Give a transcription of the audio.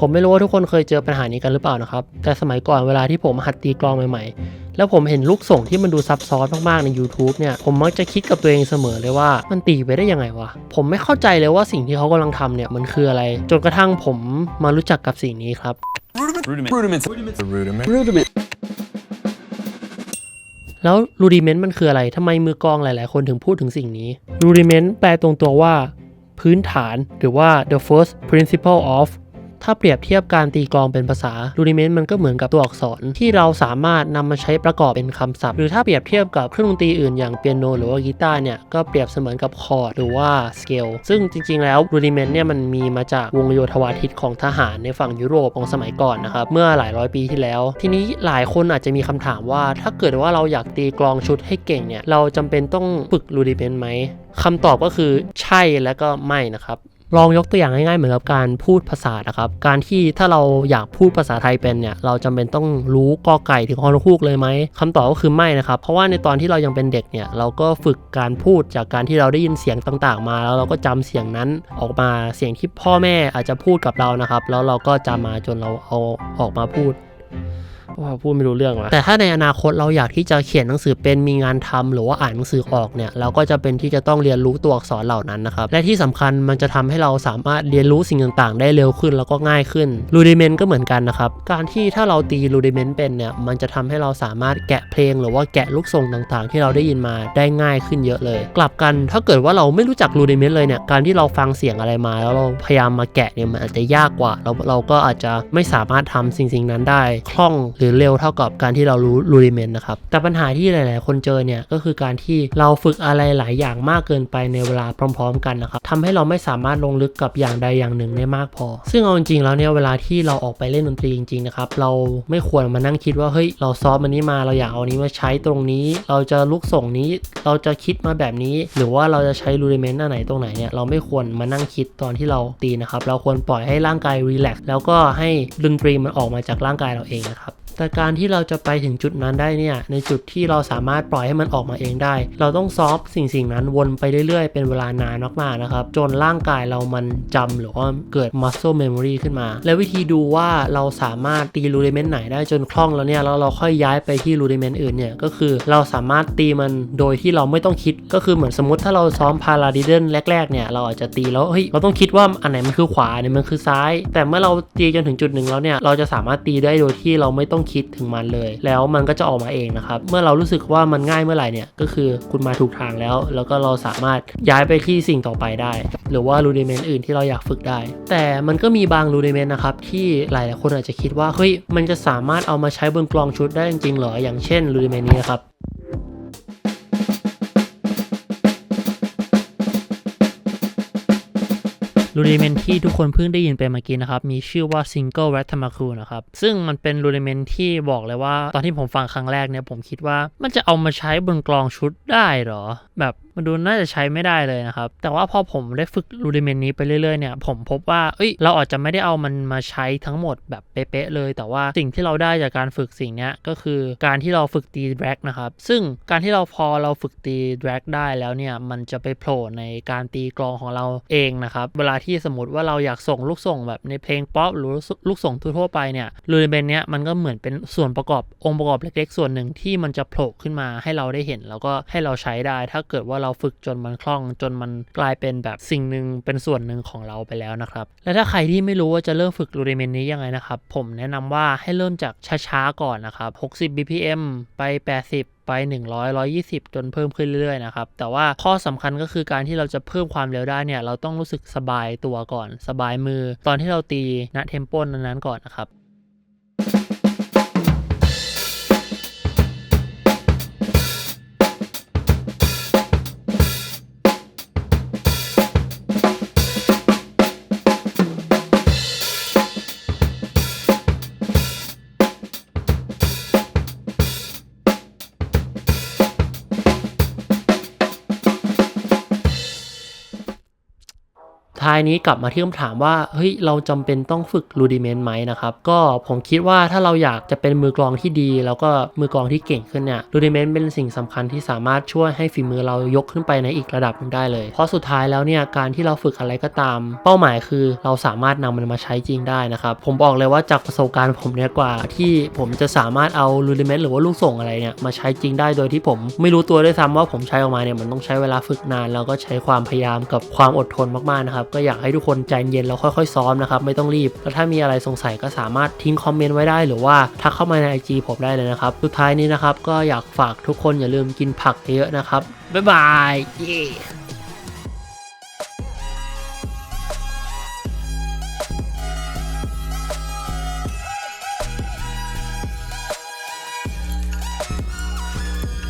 ผมไม่รู้ว่าทุกคนเคยเจอปัญหานี้กันหรือเปล่านะครับ แต่สมัยก่อนเวลาที่ผมหัดตีกลองใหม่ๆ แล้วผมเห็นลูกส่งที่มันดูซับซ้อนมากๆ ใน YouTube เนี่ย ผมมักจะคิดกับตัวเองเสมอเลยว่ามันตีไปได้ยังไงวะ ผมไม่เข้าใจเลยว่าสิ่งที่เขากำลังทำเนี่ยมันคืออะไร จนกระทั่งผมมารู้จักกับสิ่งนี้ครับ Rudiment. Rudiments. Rudiment. Rudiment. แล้วรูดิเมนต์มันคืออะไรทำไมมือกลองหลายๆ คนถึงพูดถึงสิ่งนี้รูดิเมนต์แปลตรงตัวว่า พื้นฐานหรือว่า the first principle of ถ้าเปรียบเทียบการตีกลองเป็นภาษารูดิเมนต์มันก็เหมือนกับตัวอักษรที่เราสามารถนำมาใช้ประกอบเป็นคำศัพท์ หรือถ้าเปรียบเทียบกับเครื่องดนตรีอื่นอย่างเปียโนหรือว่ากีตาร์เนี่ยก็เปรียบเสมือนกับคอร์ดหรือว่าสเกลซึ่งจริงๆ แล้วรูดิเมนต์เนี่ยมันมีมาจากวงโยธวาทิตของทหารในฝั่งยุโรปของสมัยก่อนนะครับเมื่อหลายร้อยปีที่แล้ว ทีนี้หลายคนอาจจะมีคำถามว่า ถ้าเกิดว่าเราอยากตีกลองชุดให้เก่งเนี่ยเราจำเป็นต้องฝึกรูดิเมนต์ไหมคำตอบก็คือใช่และก็ไม่นะครับ ลองยกตัวอย่างง่ายๆเหมือนกับการพูดภาษานะครับ การที่ถ้าเราอยากพูดภาษาไทยเป็นเนี่ย เราจำเป็นต้องรู้กอไก่ถึงฮอนคูกเลยไหมคำตอบก็คือไม่นะครับ เพราะว่าในตอนที่เรายังเป็นเด็กเนี่ย เราก็ฝึกการพูดจากการที่เราได้ยินเสียงต่างๆ มา แล้วเราก็จำเสียงนั้นออกมาเสียงที่พ่อแม่อาจจะพูดกับเรานะครับ แล้วเราก็จำมาจนเราเอาออกมาพูด พูดไม่รู้เรื่องละแต่ถ้าในอนาคตเราอยากที่จะเขียนหนังสือเป็นมีงานทำหรือว่าอ่านหนังสือออกเนี่ยเราก็จะเป็นที่จะต้องเรียนรู้ตัวอักษรเหล่านั้นนะครับและที่สำคัญมันจะทำให้เราสามารถเรียนรู้สิ่งต่างๆ ได้เร็วขึ้นแล้วก็ง่ายขึ้นรูดิเมนต์ก็เหมือนกันนะครับการที่ถ้าเราตีรูดิเมนต์เป็นเนี่ยมันจะทำให้เราสามารถแกะเพลง หรือว่าแกะลูกทรงต่างๆ ที่เราได้ยินมาได้ง่ายขึ้นเยอะเลย กลับกันถ้าเกิดว่าเราไม่รู้จักรูดิเมนต์เลยเนี่ยการที่เราฟังเสียงอะไรมา แล้วเราพยายามมาแกะเนี่ยมันอาจจะยากกว่าเราเราก็อาจจะไม่สามารถทำสิ่งๆนั้นได้คล่องหรือเร็วเท่ากับการที่เรารู้รูดิเมนต์นะครับ แต่ปัญหาที่หลาย ๆ คนเจอเนี่ยก็คือการที่เราฝึกอะไรหลายอย่างมากเกินไปในเวลาพร้อม ๆ กันนะครับทำให้เราไม่สามารถลงลึกกับอย่างใดอย่างหนึ่งได้มากพอ ซึ่งเอาจริงๆแล้วเนี่ยเวลาที่เราออกไปเล่นดนตรีจริง ๆ นะครับ เราไม่ควรมานั่งคิดว่าเฮ้ยเราซ้อมอันนี้มาเราอยากเอานนี้มาใช้ตรงนี้ เราจะลุกส่งนี้เราจะคิดมาแบบนี้ หรือว่าเราจะใช้รูดิเมนต์อันไหนตรงไหนเนี่ยเราไม่ควรมานั่งคิดตอนที่เราตีนะครับเราควรปล่อยให้ร่างกายรีแลกซ์แล้วก็ให้ดนตรีมันออกมาจากร่างกายเราเองนะครับแต่การที่เราจะไปถึงจุดนั้นได้เนี่ยในจุดที่เราสามารถปล่อยให้มันออกมาเองได้ เราต้องซอฟสิ่งสิ่งนั้นวนไปเรื่อยๆ เป็นเวลานานมากๆนะครับ จนร่างกายเรามันจำหรือว่าเกิด muscle memory ขึ้นมา และวิธีดูว่าเราสามารถตีรูดิเมนต์ไหนได้จนคล่องแล้วเนี่ยแล้วเราค่อยย้ายไปที่รูดิเมนต์อื่นเนี่ยก็คือเราสามารถตีมันโดยที่เราไม่ต้องคิด ก็คือเหมือนสมมติถ้าเราซ้อมพาราดิเดนแรกๆเนี่ยเราอาจจะตีแล้วเฮ้ยเราต้องคิดว่าอันไหนมันคือขวาอันไหนมันคือซ้าย แต่เมื่อเราตีจนถึงจุดหนึ่งแล้วเนี่ยเราจะสามารถตีได้โดยที่เราไม่ต้อง้องคิดถึงมันเลย แล้วมันก็จะออกมาเองนะครับ เมื่อเรารู้สึกว่ามันง่ายเมื่อไหร่เนี่ยก็คือคุณมาถูกทางแล้ว แล้วก็เราสามารถย้ายไปที่สิ่งต่อไปได้ หรือว่ารูดิเมนต์อื่นที่เราอยากฝึกได้ แต่มันก็มีบางรูดิเมนต์นะครับที่หลายๆคนอาจจะคิดว่าเฮ้ยมันจะสามารถเอามาใช้บนกลองชุดได้จริงๆเหรออย่างเช่นรูดิเมนต์นี้นะครับ รูดิเมนที่ทุกคนเพิ่งได้ยินไปเมื่อกี้นะครับ มีชื่อว่า Single r a t a m a k u นะครับ ซึ่งมันเป็นรูดิเมนที่บอกเลยว่า ตอนที่ผมฟังครั้งแรกเนี่ย ผมคิดว่ามันจะเอามาใช้บนกลองชุดได้เหรอ แบบ มันดูน่าจะใช้ไม่ได้เลยนะครับ แต่ว่าพอผมได้ฝึกรูดิเมนนี้ไปเรื่อยๆเนี่ย ผมพบว่า เอ้ย เราอาจจะไม่ได้เอามันมาใช้ทั้งหมดแบบเป๊ะๆเลย แต่ว่าสิ่งที่เราได้จากการฝึกสิ่งนี้ก็คือการที่เราฝึกตีแดร็กนะครับ ซึ่งการที่เราพอเราฝึกตีแดร็กได้แล้วเนี่ย มันจะไปโผล่ในการตีกลองของเราเองนะครับ เวลาที่สมมติว่าเราอยากส่งลูกส่งแบบในเพลงป๊อปหรือลูกส่งทั่วๆไปเนี่ยรูดิเมนเนี้ยมันก็เหมือนเป็นส่วนประกอบองค์ประกอบเล็กๆ ส่วนหนึ่งที่มันจะโผล่ขึ้นมาให้เราได้เห็น แล้วก็ให้เราใช้ได้ถ้าเกิดว่าเราฝึกจนมันคล่อง จนมันกลายเป็นแบบสิ่งหนึ่งเป็นส่วนหนึ่งของเราไปแล้วนะครับและถ้าใครที่ไม่รู้ว่าจะเริ่มฝึกรูดิเมนนี้ยังไงนะครับผมแนะนำว่าให้เริ่มจากช้าๆก่อนนะครับ60 bpm ไป 80ไป 100 120 จนเพิ่มขึ้นเรื่อยๆ นะครับ แต่ว่าข้อสำคัญก็คือการที่เราจะเพิ่มความเร็วได้เนี่ย เราต้องรู้สึกสบายตัวก่อน สบายมือ ตอนที่เราตีณเทมโปนั้นๆก่อนนะครับ ท้ายนี้กลับมาที่คำถามว่าเฮ้ยเราจำเป็นต้องฝึกรูดิเมนต์ไหมนะครับก็ผมคิดว่าถ้าเราอยากจะเป็นมือกลองที่ดี แล้วก็มือกลองที่เก่งขึ้นเนี่ยรูดิเมนต์เป็นสิ่งสำคัญที่สามารถช่วยให้ฝีมือเรายกขึ้นไปในอีกระดับหนึงได้เลย เพราะสุดท้ายแล้วเนี่ยการที่เราฝึกอะไรก็ตาม เป้าหมายคือเราสามารถนำมันมาใช้จริงได้นะครับผมบอกเลยว่าจากประสบการณ์ผมเนี่ยกว่าที่ผมจะสามารถเอารูดิเมนต์หรือว่าลูกส่งอะไรเนี่ยมาใช้จริงได้โดยที่ผมไม่รู้ตัวด้วยซ้ำว่าผมใช้ออกมาเนี่ยมันต้องใช้เวลาฝึกนาน แล้วก็ใช้ความพยายามกับความอดทนมากๆนะครับก็อยากให้ทุกคนใจเย็นแล้วค่อยๆ ซ้อมนะครับไม่ต้องรีบ แล้วถ้ามีอะไรสงสัยก็สามารถทิ้งคอมเมนต์ไว้ได้ หรือว่าทักเข้ามาใน IG ผมได้เลยนะครับ สุดท้ายนี้นะครับก็อยากฝากทุกคนอย่าลืมกินผักเยอะนะครับบ๊ายบายเย้